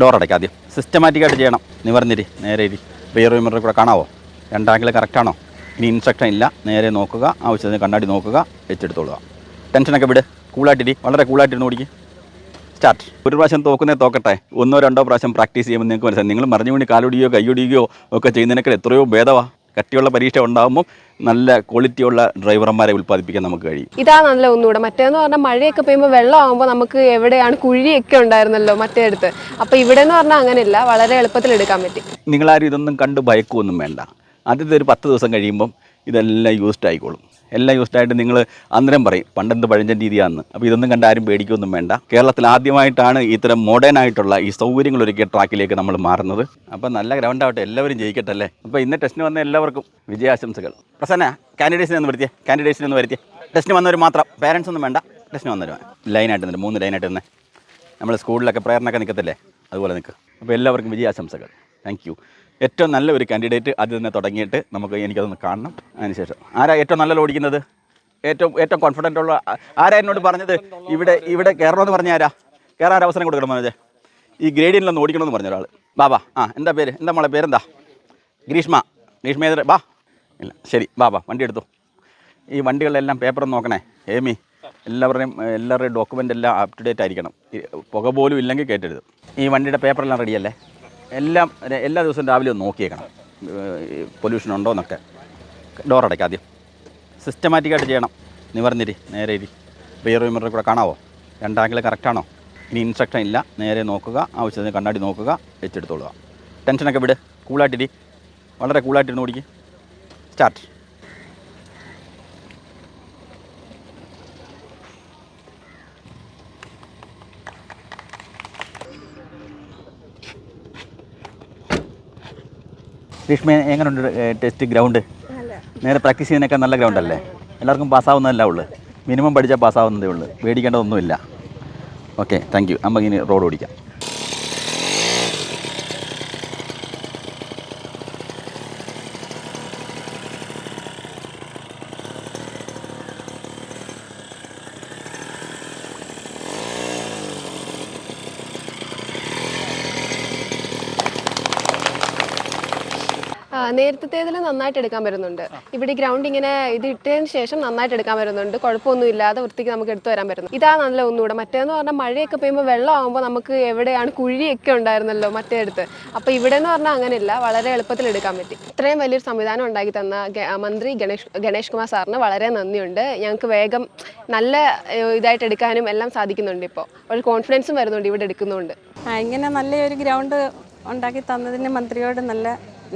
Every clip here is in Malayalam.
ഡോർ അടയ്ക്കാം ആദ്യം സിസ്റ്റമാറ്റിക്കായിട്ട് ചെയ്യണം. നിവർന്നിരി നേരെ ഇരി. റിയർ വിമറിൽ കൂടെ കാണാവോ? രണ്ടാങ്കിൽ കറക്റ്റാണോ ഇനി ഇൻസ്ട്രക്ഷൻ ഇല്ല. നേരെ നോക്കുക. ആവശ്യത്തിന് കണ്ണാടി നോക്കുക. വെച്ചെടുത്തോളുക. ടെൻഷനൊക്കെ വിട്. കൂളായിട്ടിരി വളരെ കൂളായിട്ടിരുന്ന് ഓടിക്കും. സ്റ്റാർട്ട് ഒരു പ്രാവശ്യം തോക്കുന്നേ തോക്കട്ടെ. ഒന്നോ രണ്ടോ പ്രാവശ്യം പ്രാക്ടീസ് ചെയ്യുമ്പോൾ നിങ്ങൾക്ക് മനസ്സിലായി നിങ്ങൾ മറിഞ്ഞു വീണ് കാലൊടിയോ കൈയൊടിയോ ഒക്കെ ചെയ്യുന്നതിനൊക്കെ എത്രയോ ഭേദമാണ് കട്ടിയുള്ള പരീക്ഷ ഉണ്ടാകുമ്പോൾ നല്ല ക്വാളിറ്റിയുള്ള ഡ്രൈവർമാരെ ഉൽപ്പാദിപ്പിക്കാൻ നമുക്ക് കഴിയും. ഇതാ നല്ല ഒന്നുകൂടെ. മറ്റേന്ന് പറഞ്ഞാൽ മഴയൊക്കെ പെയ്യുമ്പോൾ വെള്ളമാകുമ്പോൾ നമുക്ക് എവിടെയാണ് കുഴിയൊക്കെ ഉണ്ടായിരുന്നല്ലോ മറ്റേ അടുത്ത്. അപ്പോൾ ഇവിടെ എന്ന് പറഞ്ഞാൽ അങ്ങനെയല്ല വളരെ എളുപ്പത്തിൽ എടുക്കാൻ പറ്റി. നിങ്ങളാരും ഇതൊന്നും കണ്ട് ഭയക്കുമൊന്നും വേണ്ട. ആദ്യത്തെ ഒരു പത്ത് ദിവസം കഴിയുമ്പം ഇതെല്ലാം യൂസ്ഡ് ആയിക്കോളും. എല്ലാം യൂസ്ഡ് ആയിട്ട് നിങ്ങൾ അന്നേരം പറയും പണ്ടെന്ത് പഴഞ്ചൻ രീതിയാണെന്ന് അപ്പോൾ ഇതൊന്നും കണ്ട് ആരും പേടിക്കൊന്നും വേണ്ട. കേരളത്തിൽ ആദ്യമായിട്ടാണ് ഇത്തരം മോഡേൺ ആയിട്ടുള്ള ഈ സൗകര്യങ്ങൾ ഒരുക്കിയ ട്രാക്കിലേക്ക് നമ്മൾ മാറുന്നത്. അപ്പോൾ നല്ല ഗ്രൗണ്ട് ആവട്ടെ എല്ലാവരും ജയിക്കട്ടെ അല്ലേ? അപ്പോൾ ഇന്ന് ടെസ്റ്റിന് വന്ന എല്ലാവർക്കും വിജയാശംസകൾ. പ്രസന്ന കാൻഡിഡേറ്റ്സിനെ ഒന്ന് വരുത്തിയേ. കാൻഡിഡേറ്റ്സിനെ ഒന്ന് വരുത്തിയേ. ടെസ്റ്റിന് വന്നവർ മാത്രം പേരൻസ് ഒന്നും വേണ്ട. ടെസ്റ്റിന് വന്നവർ ലൈനായിട്ട് നിന്ന് മൂന്ന് ലൈനായിട്ട് നിന്ന്. നമ്മൾ സ്കൂളിലൊക്കെ പ്രേരണയൊക്കെ നിൽക്കത്തില്ലേ അതുപോലെ നിൽക്കുക അപ്പോൾ എല്ലാവർക്കും വിജയാശംസകൾ. താങ്ക് യു ഏറ്റവും നല്ല ഒരു കാൻഡിഡേറ്റ് അതിൽ തന്നെ തുടങ്ങിയിട്ട് നമുക്ക് എനിക്കതൊന്ന് കാണണം. അതിനുശേഷം ആരാ ഏറ്റവും നല്ല ഓടിക്കുന്നത്? ഏറ്റവും ഏറ്റവും കോൺഫിഡന്റ് ഉള്ള ആരാ എന്നോട് പറഞ്ഞത്? ഇവിടെ ഇവിടെ കയറണമെന്ന് പറഞ്ഞ ആരാ കയറാൻ അവസരം കൊടുക്കണം മനോജെ. ഈ ഗ്രേഡിയനിലൊന്ന് ഓടിക്കണമെന്ന് പറഞ്ഞ ഒരാൾ ബാബാ ആ എന്താ പേര്? എന്താ മോളെ പേരെന്താ? ഗ്രീഷ്മ. ഗ്രീഷ്മ ഏത്? ബാ ഇല്ല ശരി. ബാബാ വണ്ടി എടുത്തു. ഈ വണ്ടികളിലെല്ലാം പേപ്പർ നോക്കണേ. ഏമി എല്ലാവരുടെയും എല്ലാവരുടെയും ഡോക്യുമെന്റ് എല്ലാം അപ് ടു ഡേറ്റ് ആയിരിക്കണം. പുക പോലും ഇല്ലെങ്കിൽ കയറ്റരുത് ഈ വണ്ടിയുടെ പേപ്പറെല്ലാം റെഡിയല്ലേ എല്ലാം എല്ലാ ദിവസവും രാവിലെ ഒന്ന് നോക്കിയേക്കണം. പൊല്യൂഷൻ ഉണ്ടോ എന്നൊക്കെ. ഡോർ അടയ്ക്കാം ആദ്യം. സിസ്റ്റമാറ്റിക്കായിട്ട് ചെയ്യണം. നിവർന്നിരി നേരെ ഇരി. റിയർ വിമറിൽ കൂടെ കാണാവോ? രണ്ടാങ്കിൾ കറക്റ്റാണോ ഇനി ഇൻസ്ട്രക്ഷൻ ഇല്ല. നേരെ നോക്കുക. ആവശ്യത്തിന് കണ്ണാടി നോക്കുക. വെച്ചെടുത്തോളുക. ടെൻഷനൊക്കെ വിട്. കൂളായിട്ടിരി വളരെ കൂളായിട്ടിരുന്ന് ഓടിക്കും. സ്റ്റാർട്ട് രേഷ്മ എങ്ങനെയുണ്ട് ടെസ്റ്റ് ഗ്രൗണ്ട് നേരെ പ്രാക്ടീസ് ചെയ്യുന്നതിനൊക്കെ നല്ല ഗ്രൗണ്ട് അല്ലേ? എല്ലാവർക്കും പാസ്സാവുന്നതല്ല ഉള്ളു? മിനിമം പഠിച്ചാൽ പാസ്സാവുന്നതേ ഉള്ളൂ. പേടിക്കേണ്ടതൊന്നുമില്ല. ഓക്കെ താങ്ക് യു നമുക്ക് ഇനി റോഡ് ഓടിക്കാം. നേരത്തേതിൽ നന്നായിട്ട് എടുക്കാൻ വരുന്നുണ്ട് ഇവിടെ ഗ്രൗണ്ട് ഇങ്ങനെ ഇത് ഇട്ടതിന് ശേഷം നന്നായിട്ട് എടുക്കാൻ വരുന്നുണ്ട് കുഴപ്പമൊന്നും ഇല്ലാതെ വൃത്തിക്ക് നമുക്ക് എടുത്തു വരാൻ പറ്റുന്നു. ഇതാ നല്ല ഒന്നുകൂടെ മറ്റേന്ന് പറഞ്ഞാൽ മഴയൊക്കെ പെയ്യുമ്പോൾ വെള്ളമാകുമ്പോൾ നമുക്ക് എവിടെയാണ് കുഴിയൊക്കെ ഉണ്ടായിരുന്നല്ലോ മറ്റേ അടുത്ത്. അപ്പോൾ ഇവിടെ എന്ന് പറഞ്ഞാൽ അങ്ങനെയില്ല. വളരെ എളുപ്പത്തിൽ എടുക്കാൻ പറ്റി. ഇത്രയും വലിയൊരു സംവിധാനം ഉണ്ടാക്കി തന്ന മന്ത്രി ഗണേഷ് ഗണേഷ് കുമാർ സാറിന് വളരെ നന്ദിയുണ്ട്. ഞങ്ങൾക്ക് വേഗം നല്ല ഇതായിട്ട് എടുക്കാനും എല്ലാം സാധിക്കുന്നുണ്ട് ഇപ്പോൾ ഒരു കോൺഫിഡൻസും വരുന്നുണ്ട് ഇവിടെ എടുക്കുന്നുണ്ട്. ഇങ്ങനെ നല്ലൊരു ഗ്രൗണ്ട് ഉണ്ടാക്കി തന്നതിന് മന്ത്രിയോട് നല്ല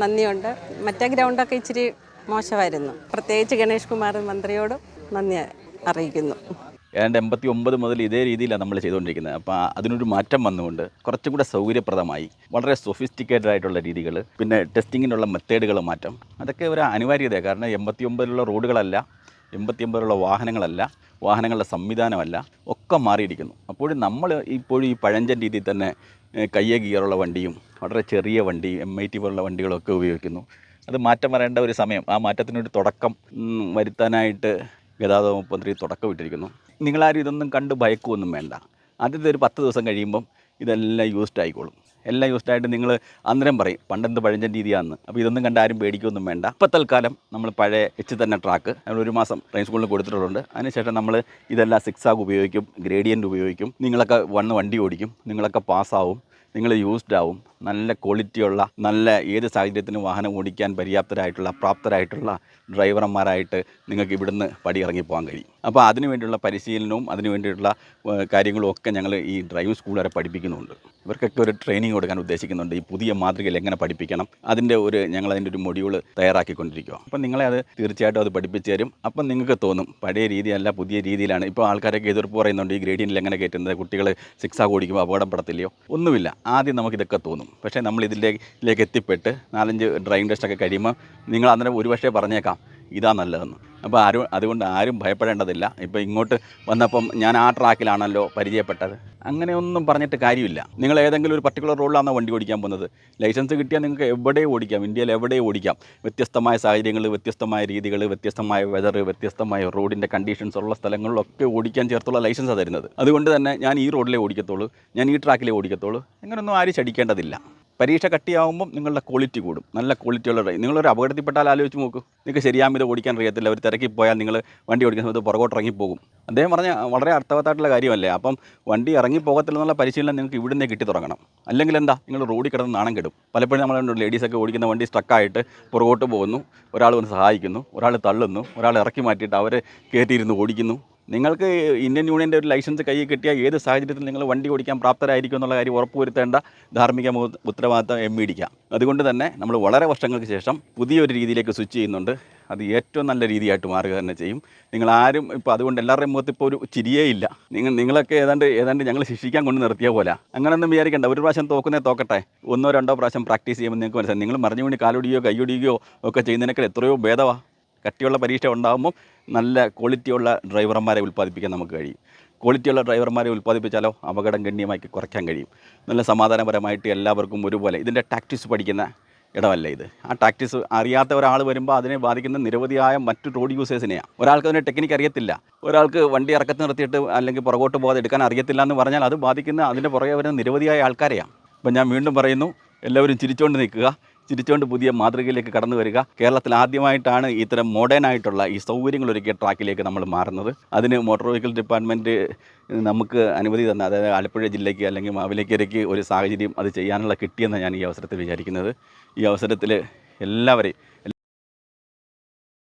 നന്ദിയുണ്ട്. മറ്റേ ഗ്രൗണ്ടൊക്കെ ഇച്ചിരി മോശമായിരുന്നു. പ്രത്യേകിച്ച് ഗണേഷ് കുമാർ മന്ത്രിയോടും നന്ദി അറിയിക്കുന്നു. ഏതാണ്ട് എൺപത്തി ഒമ്പത് മുതൽ ഇതേ രീതിയിലാണ് നമ്മൾ ചെയ്തുകൊണ്ടിരിക്കുന്നത്. അപ്പോൾ അതിനൊരു മാറ്റം വന്നുകൊണ്ട് കുറച്ചും കൂടെ സൗകര്യപ്രദമായി വളരെ സൊഫിസ്റ്റിക്കേറ്റഡ് ആയിട്ടുള്ള രീതികൾ പിന്നെ ടെസ്റ്റിങ്ങിനുള്ള മെത്തേഡുകൾ മാറ്റം. അതൊക്കെ ഒരു അനിവാര്യതയാണ്. കാരണം എൺപത്തി ഒമ്പതിലുള്ള റോഡുകളല്ല എൺപത്തി ഒമ്പതിലുള്ള വാഹനങ്ങളല്ല വാഹനങ്ങളുടെ സംവിധാനമല്ല ഒക്കെ മാറിയിരിക്കുന്നു. അപ്പോഴും നമ്മൾ ഇപ്പോഴും ഈ പഴഞ്ചൻ രീതിയിൽ തന്നെ കയ്യെ ഗിയറുള്ള വണ്ടിയും വളരെ ചെറിയ വണ്ടി എം ഐ ടി പോലുള്ള വണ്ടികളൊക്കെ ഉപയോഗിക്കുന്നു. അത് മാറ്റം വരേണ്ട ഒരു സമയം ആ മാറ്റത്തിനൊരു തുടക്കം വരുത്താനായിട്ട് ഗതാഗത മന്ത്രി തുടക്കം ഇട്ടിരിക്കുന്നു. നിങ്ങളാരും ഇതൊന്നും കണ്ട് ഭയക്കുമൊന്നും വേണ്ട. ആദ്യത്തെ ഒരു പത്ത് ദിവസം കഴിയുമ്പം ഇതെല്ലാം യൂസ്ഡ് ആയിക്കോളും. എല്ലാം യൂസ്ഡ് ആയിട്ട് നിങ്ങൾ അന്നേരം പറയും പണ്ടെന്ത് പഴഞ്ചൻ രീതിയാണെന്ന് അപ്പോൾ ഇതൊന്നും കണ്ട് ആരും പേടിക്കൊന്നും വേണ്ട. അപ്പോൾ തൽക്കാലം നമ്മൾ പഴയ എച്ച് തന്നെ ട്രാക്ക് നമ്മൾ ഒരു മാസം ട്രെയിൻ സ്കൂളിൽ കൊടുത്തിട്ടുണ്ട് അതിനുശേഷം നമ്മൾ ഇതെല്ലാം സിക്സ് ആഗ് ഉപയോഗിക്കും ഗ്രേഡിയന്റ് ഉപയോഗിക്കും. നിങ്ങളൊക്കെ വന്ന് വണ്ടി ഓടിക്കും നിങ്ങളൊക്കെ പാസ്സാവും നിങ്ങൾ യൂസ്ഡ് ആവും. നല്ല ക്വാളിറ്റിയുള്ള നല്ല ഏത് സാഹചര്യത്തിനും വാഹനം ഓടിക്കാൻ പര്യാപ്തരായിട്ടുള്ള പ്രാപ്തരായിട്ടുള്ള ഡ്രൈവർമാരായിട്ട് നിങ്ങൾക്ക് ഇവിടുന്ന് പടി ഇറങ്ങി പോകാൻ കഴിയും. അപ്പോൾ അതിനു വേണ്ടിയുള്ള പരിശീലനവും അതിനു വേണ്ടിയിട്ടുള്ള ഏഹ്, കാര്യങ്ങളും ഒക്കെ ഞങ്ങൾ ഈ ഡ്രൈവിംഗ് സ്കൂൾ വരെ പഠിപ്പിക്കുന്നുണ്ട്. ഇവർക്കൊക്കെ ഒരു ട്രെയിനിങ് കൊടുക്കാൻ ഉദ്ദേശിക്കുന്നുണ്ട്. ഈ പുതിയ മാതൃകയിൽ എങ്ങനെ പഠിപ്പിക്കണം? അതിന്റെ ഒരു ഞങ്ങൾ അതിന്റെ ഒരു മൊഡ്യൂൾ തയ്യാറാക്കിക്കൊണ്ടിരിക്കുക അപ്പം നിങ്ങളെ അത് തീർച്ചയായിട്ടും അത് പഠിപ്പിച്ചു തരും. അപ്പം നിങ്ങൾക്ക് തോന്നും പഴയ രീതിയല്ല പുതിയ രീതിയിലാണ്. ഇപ്പോൾ ആൾക്കാരൊക്കെ എതിർപ്പ് പറയുന്നുണ്ട് ഈ ഗ്രേഡിയനിൽ എങ്ങനെ കയറ്റുന്നത്? കുട്ടികൾ സിക്സ് ആ ഓടിക്കുമ്പോൾ അപകടപ്പെടത്തില്ലയോ ഒന്നുമില്ല. ആദ്യം നമുക്കിതൊക്കെ തോന്നും. പക്ഷേ നമ്മൾ ഇതിലേക്ക് എത്തിപ്പെട്ട് നാലഞ്ച് ഡ്രൈവിംഗ് ടെസ്റ്റൊക്കെ കഴിയുമ്പോൾ നിങ്ങൾ അന്നേരം ഒരുപക്ഷേ പറഞ്ഞേക്കാം ഇതാ നല്ലതെന്ന്. അപ്പോൾ ആരും അതുകൊണ്ട് ആരും ഭയപ്പെടേണ്ടതില്ല. ഇപ്പോൾ ഇങ്ങോട്ട് വന്നപ്പം ഞാൻ ആ ട്രാക്കിലാണല്ലോ പരിചയപ്പെട്ടത്. അങ്ങനെയൊന്നും പറഞ്ഞിട്ട് കാര്യമില്ല. നിങ്ങൾ ഏതെങ്കിലും ഒരു പർട്ടിക്കുലർ റോഡിലാണോ വണ്ടി ഓടിക്കാൻ പോകുന്നത്. ലൈസൻസ് കിട്ടിയാൽ നിങ്ങൾക്ക് എവിടെയും ഓടിക്കാം. ഇന്ത്യയിൽ എവിടെയും ഓടിക്കാം. വ്യത്യസ്തമായ സാഹചര്യങ്ങൾ വ്യത്യസ്തമായ രീതികൾ വ്യത്യസ്തമായ വെതർ വ്യത്യസ്തമായ റോഡിന്റെ കണ്ടീഷൻസ് ഉള്ള സ്ഥലങ്ങളിലൊക്കെ ഓടിക്കാൻ ചേർത്തുള്ള ലൈസൻസാണ് തരുന്നത്. അതുകൊണ്ട് തന്നെ ഞാൻ ഈ റോഡിലേ ഓടിക്കത്തുള്ളൂ. ഞാൻ ഈ ട്രാക്കിലേ ഓടിക്കത്തുള്ളൂ. അങ്ങനെയൊന്നും ആരും ചടിക്കേണ്ടതില്ല പരീക്ഷ കട്ടിയാവുമ്പം നിങ്ങളുടെ ക്വാളിറ്റി കൂടും. നല്ല ക്വാളിറ്റിയുള്ള ഡ്രൈവ് നിങ്ങളൊരു അപകടത്തിൽപ്പെട്ടാൽ ആലോചിച്ച് നോക്കൂ. നിങ്ങൾക്ക് ശരിയാമിത് ഓടിക്കാൻ അറിയത്തില്ല. ഒരു തിരക്കി പോയാൽ നിങ്ങൾ വണ്ടി ഓടിക്കുന്ന സമയത്ത് പുറകോട്ട് ഇറങ്ങിപ്പോകും. അദ്ദേഹം പറഞ്ഞ വളരെ അർത്ഥവത്തായിട്ടുള്ള കാര്യമല്ലേ? അപ്പം വണ്ടി ഇറങ്ങി പോകത്തില്ലെന്നുള്ള പരിശീലനം നിങ്ങൾക്ക് ഇവിടുന്ന് കിട്ടി തുടങ്ങണം. അല്ലെങ്കിൽ എന്താ? നിങ്ങൾ റോഡിൽ കിടന്ന് നാണം കെടും. പലപ്പോഴും നമ്മൾ ലേഡീസൊക്കെ ഓടിക്കുന്ന വണ്ടി സ്ട്രക്കായിട്ട് പുറകോട്ട് പോകുന്നു. ഒരാൾ വന്ന് സഹായിക്കുന്നു. ഒരാൾ തള്ളുന്നു. ഒരാൾ ഇറക്കി മാറ്റിയിട്ട് അവർ കയറ്റിയിരുന്ന് ഓടിക്കുന്നു. നിങ്ങൾക്ക് ഇന്ത്യൻ യൂണിയന്റെ ഒരു ലൈസൻസ് കയ്യിൽ കിട്ടിയാൽ ഏത് സാഹചര്യത്തിൽ നിങ്ങൾ വണ്ടി ഓടിക്കാൻ പ്രാപ്തരായിരിക്കും എന്നുള്ള കാര്യം ഉറപ്പുവരുത്തേണ്ട ധാർമ്മിക ഉത്തരവാദിത്തം എം ഇടിക്കാം അതുകൊണ്ട് തന്നെ നമ്മൾ വളരെ വർഷങ്ങൾക്ക് ശേഷം പുതിയൊരു രീതിയിലേക്ക് സ്വിച്ച് ചെയ്യുന്നുണ്ട്. അത് ഏറ്റവും നല്ല രീതിയായിട്ട് മാറുക തന്നെ ചെയ്യും. നിങ്ങൾ ആരും ഇപ്പോൾ അതുകൊണ്ട് എല്ലാവരുടെയും മുഖത്ത് ഇപ്പോൾ ഒരു ചിരിയേ ഇല്ല. നിങ്ങൾ നിങ്ങളൊക്കെ ഏതാണ്ട് ഏതാണ്ട് ഞങ്ങൾ ശിക്ഷിക്കാൻ കൊണ്ട് നിർത്തിയ പോലെ. അങ്ങനെയൊന്നും വിചാരിക്കേണ്ട. ഒരു പ്രാവശ്യം തോക്കുന്നേ തോക്കട്ടെ. ഒന്നോ രണ്ടോ പ്രാവശ്യം പ്രാക്ടീസ് ചെയ്യുമ്പോൾ നിങ്ങൾക്ക് മനസ്സിലായി നിങ്ങൾ മറിഞ്ഞു വേണ്ടി കാലൊടിയോ കൈയൊടിയോ ഒക്കെ ചെയ്യുന്നതിനേക്കാൾ എത്രയോ ഭേദമാണ് കട്ടിയുള്ള പരീക്ഷ ഉണ്ടാകുമ്പോൾ നല്ല ക്വാളിറ്റിയുള്ള ഡ്രൈവർമാരെ ഉൽപ്പാദിപ്പിക്കാൻ നമുക്ക് കഴിയും. ക്വാളിറ്റിയുള്ള ഡ്രൈവർമാരെ ഉൽപ്പാദിപ്പിച്ചാലോ അപകടം ഗണ്യമായി കുറയ്ക്കാൻ കഴിയും. നല്ല സമാധാനപരമായിട്ട് എല്ലാവർക്കും ഒരുപോലെ ഇതിന്റെ ടാക്ടിക്സ് പഠിക്കുന്ന ഇടമല്ല ഇത്? ആ ടാക്ടിക്സ് അറിയാത്ത ഒരാൾ വരുമ്പോൾ അതിനെ ബാധിക്കുന്ന നിരവധിയായ മറ്റു റോഡ് യൂസേഴ്സിനെയാണ് ഒരാൾക്ക് അതിന്റെ ടെക്നിക്ക് അറിയത്തില്ല. ഒരാൾക്ക് വണ്ടി ഇറക്കത്ത് നിർത്തിയിട്ട് അല്ലെങ്കിൽ പുറകോട്ട് പോകാതെ എടുക്കാൻ അറിയത്തില്ല എന്ന് പറഞ്ഞാൽ അത് ബാധിക്കുന്ന അതിന്റെ പുറകെ വരുന്ന നിരവധിയായ ആൾക്കാരെയാണ് അപ്പം ഞാൻ വീണ്ടും പറയുന്നു എല്ലാവരും ചിരിച്ചുകൊണ്ട് നിൽക്കുക. ചിരിച്ചുകൊണ്ട് പുതിയ മാതൃകയിലേക്ക് കടന്നു വരിക. കേരളത്തിൽ ആദ്യമായിട്ടാണ് ഇത്തരം മോഡേൺ ആയിട്ടുള്ള ഈ സൗകര്യങ്ങൾ ഒരുക്കിയ ട്രാക്കിലേക്ക് നമ്മൾ മാറുന്നത്. അതിന് മോട്ടോർ വെഹിക്കിൾ ഡിപ്പാർട്ട്മെന്റ് നമുക്ക് അനുമതി തന്ന അതായത് ആലപ്പുഴ ജില്ലയ്ക്ക് അല്ലെങ്കിൽ മാവിലേക്കരയ്ക്ക് ഒരു സാഹചര്യം അത് ചെയ്യാനുള്ള കിട്ടിയെന്ന് ഞാൻ ഈ അവസരത്തിൽ വിചാരിക്കുന്നത്. ഈ അവസരത്തിൽ എല്ലാവരെയും